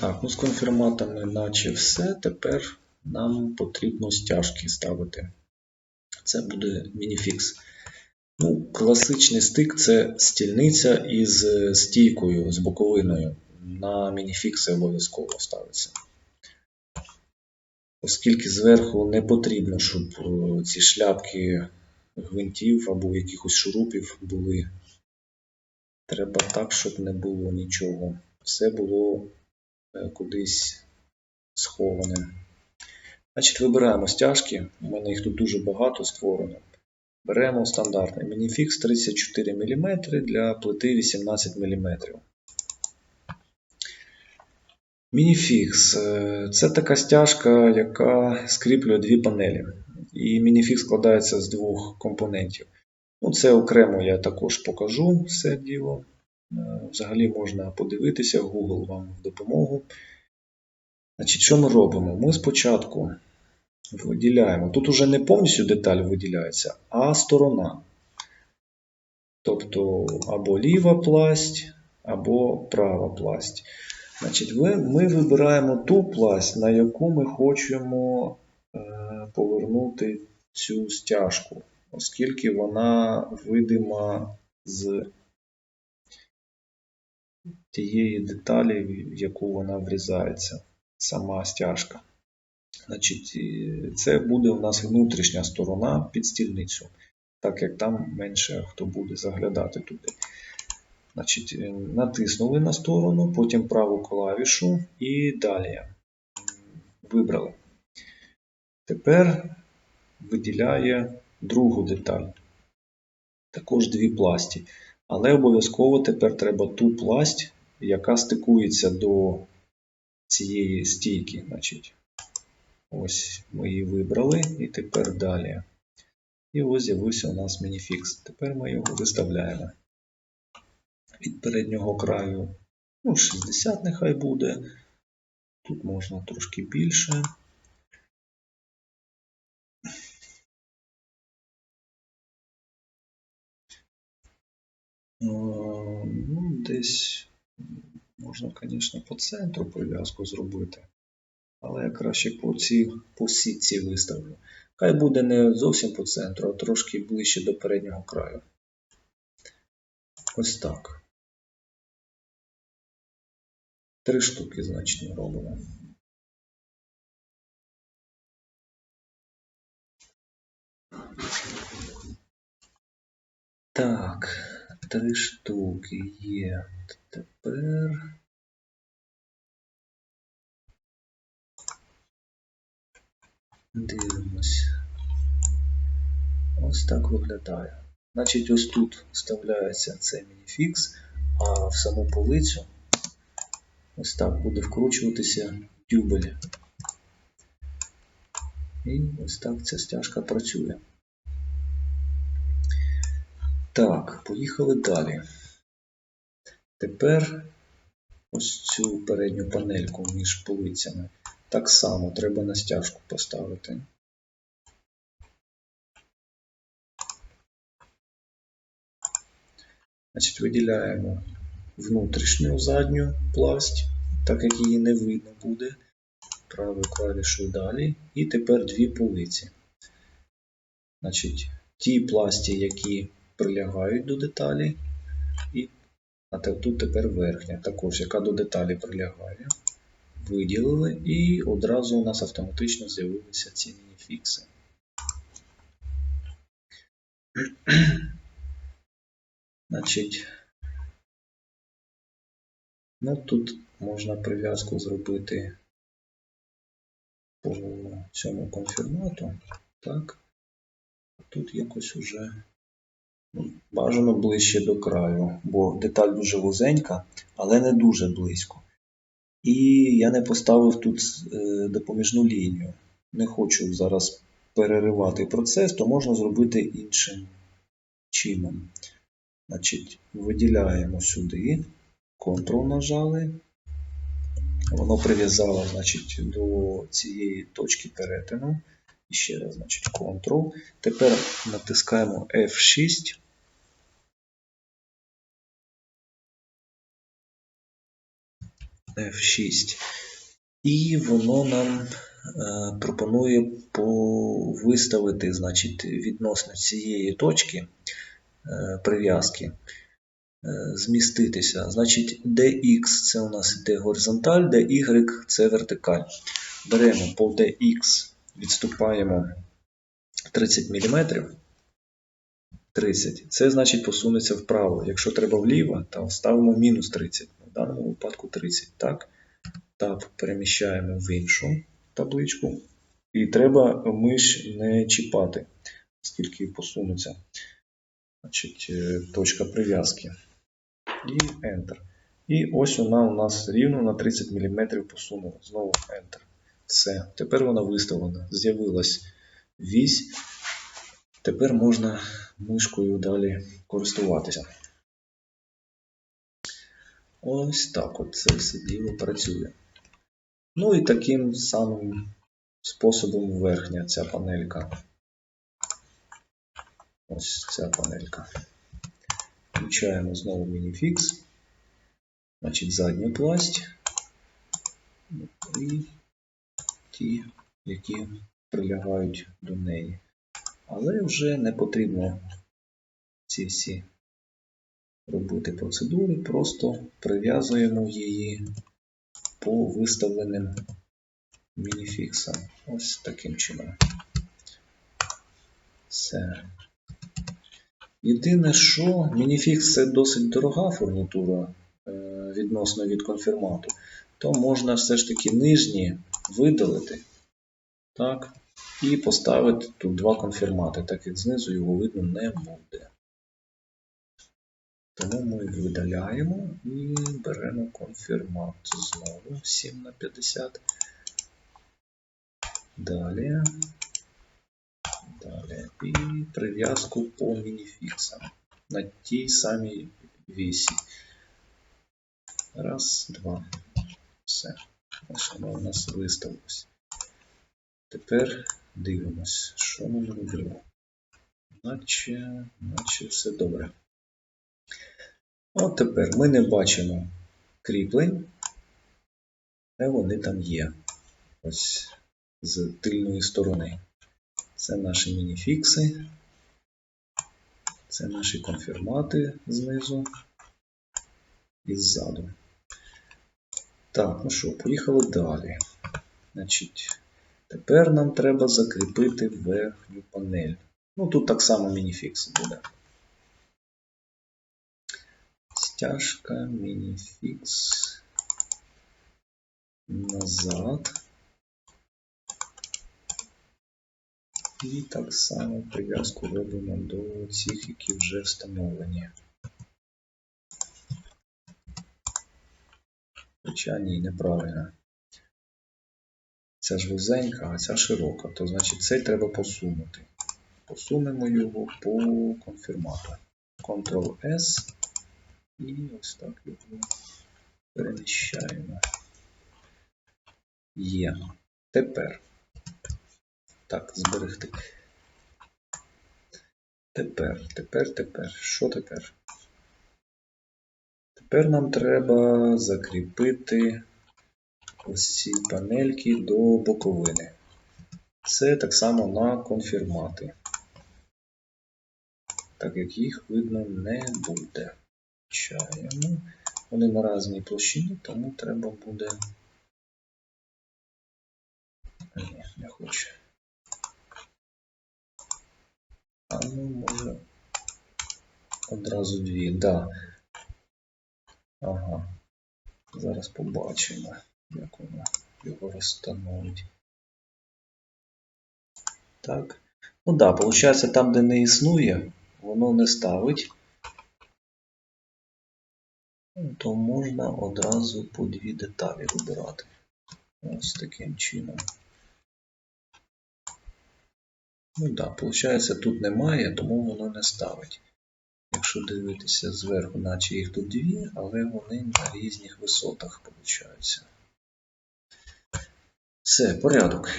Так, ну з конфірматами наче все. Тепер нам потрібно стяжки ставити. Це буде мініфікс. Ну, класичний стик це стільниця із стійкою, з боковиною. На мініфікси обов'язково ставиться. Оскільки зверху не потрібно, щоб е, ці шляпки гвинтів або якихось шурупів були. Треба так, щоб не було нічого. Все було кудись сховане. Значить, вибираємо стяжки. У мене їх тут дуже багато створено. Беремо стандартний мініфікс 34 мм для плити 18 мм. Мініфікс е, це така стяжка, яка скріплює дві панелі. І мініфікс складається з двох компонентів. Ну, Це окремо я також покажу все діло. Е, Взагалі можна подивитися, Google вам в допомогу. Значить, Що ми робимо? Ми спочатку виділяємо. Тут уже не повністю деталь виділяється, а сторона. Тобто або ліва пласть, або права пласть. Значить, ми вибираємо ту пласть, на яку ми хочемо е, повернути цю стяжку, оскільки вона видима з тієї деталі, в яку вона врізається, сама стяжка. Значить, це буде у нас внутрішня сторона під стільницю, так як там менше хто буде заглядати туди. Значить, е, натиснули на сторону, потім праву клавішу і далі. Вибрали. Тепер виділяє другу деталь. Також дві пласті. Але обов'язково тепер треба ту пласть, яка стикується до цієї стійки. Значить, ось ми її вибрали, і тепер далі. І ось з'явився у нас мініфікс. Тепер ми його виставляємо від переднього краю. Ну, 60 нехай буде. Тут можна трошки більше. Е, Ну, десь можна, звісно, по центру прив'язку зробити. Але я краще по, ці, по сітці виставлю. Хай буде не зовсім по центру, а трошки ближче до переднього краю. Ось так. Три штуки, значить, ми робимо. Так, три штуки є. Тепер. Дивимось. Ось так виглядає. Значить, ось тут вставляється цей мініфікс, а в саму полицю ось так буде вкручуватися дюбель. І ось так ця стяжка працює. Так, поїхали далі. Тепер ось цю передню панельку між полицями так само треба на стяжку поставити. Значить, виділяємо внутрішню задню пласть, так як її не видно буде. Правою клавішою далі. І тепер дві полиці. Значить, ті пласті, які прилягають до деталі, і а тут тепер верхня, також, яка до деталі прилягає. Виділили, і одразу у нас автоматично з'явилися ці мініфікси. Значить, ну тут можна прив'язку зробити по цьому конфірмату. Так. Тут якось уже ну, бажано ближче до краю, бо деталь дуже вузенька, але не дуже близько. І я не поставив тут е, допоміжну лінію. Не хочу зараз переривати процес, то можна зробити іншим чином. Значить, виділяємо сюди, Ctrl нажали. Воно прив'язало до цієї точки перетину. І ще раз, значить, Ctrl. Тепер натискаємо F6. F6. І воно нам е, пропонує по виставити значить, відносно цієї точки е, прив'язки, е, зміститися. Значить, dx це у нас іде горизонталь, dy це вертикаль. Беремо по dx, відступаємо 30 мм. 30. Це значить посунеться вправо. Якщо треба вліво, то ставимо мінус 30. Даному випадку 30. Так. Таб переміщаємо в іншу табличку. І треба миш не чіпати, скільки посунеться. Значить, е, точка прив'язки. І Enter. І ось вона у нас рівно на 30 мм посунула. Знову Enter. Все. Тепер вона виставлена. З'явилась вісь. Тепер можна мишкою далі користуватися. Ось так от це все діло працює. Ну і таким самим способом верхня ця панелька. Ось ця панелька. Включаємо знову мініфікс. Значить, задня пласть і ті, які прилягають до неї. Але вже не потрібно ці всі робити процедури, просто прив'язуємо її по виставленим мініфіксам. Ось таким чином. Все. Єдине, що мініфікс це досить дорога фурнітура е, відносно від конфірмату, то можна все ж таки нижні видалити. Так. І поставити тут два конфірмати, так як знизу його видно не буде. Тому ми видаляємо і беремо конфірмат знову 7 на 50. Далі. Далі. І прив'язку по мініфіксам на тій самій вісі. Раз, два. Все. Ось воно у нас виставилось. Тепер дивимось, що ми робимо. Наче, наче все добре. От тепер ми не бачимо кріплень, але вони там є. Ось з тильної сторони. Це наші мініфікси. Це наші конфірмати знизу і ззаду. Так, ну що, поїхали далі. Значить, Тепер нам треба закріпити верхню панель. Ну, тут так само мініфікс буде. Стяжка, мініфікс. Назад. І так само прив'язку робимо до цих, які вже встановлені. Хоча ні, неправильно. Ця ж вузенька, а ця широка, то значить цей треба посунути. Посунемо його по конфірмату. Ctrl-S і ось так його переміщаємо. Є. Тепер. Так, зберегти. Тепер, тепер, тепер. Що тепер? Тепер нам треба закріпити ось ці панельки до боковини. Це так само на конфірмати, так як їх видно не буде. Чаємо. Вони на разній площині, тому треба буде. Ні, не хочу. А ну, може одразу дві, да. Ага. Зараз побачимо як воно його розстановить. Так. Ну да, виходить, там, де не існує, воно не ставить. То можна одразу по дві деталі вибирати. Ось таким чином. Ну да, виходить, тут немає, тому воно не ставить. Якщо дивитися зверху, наче їх тут дві, але вони на різних висотах виходить. Все, порядок.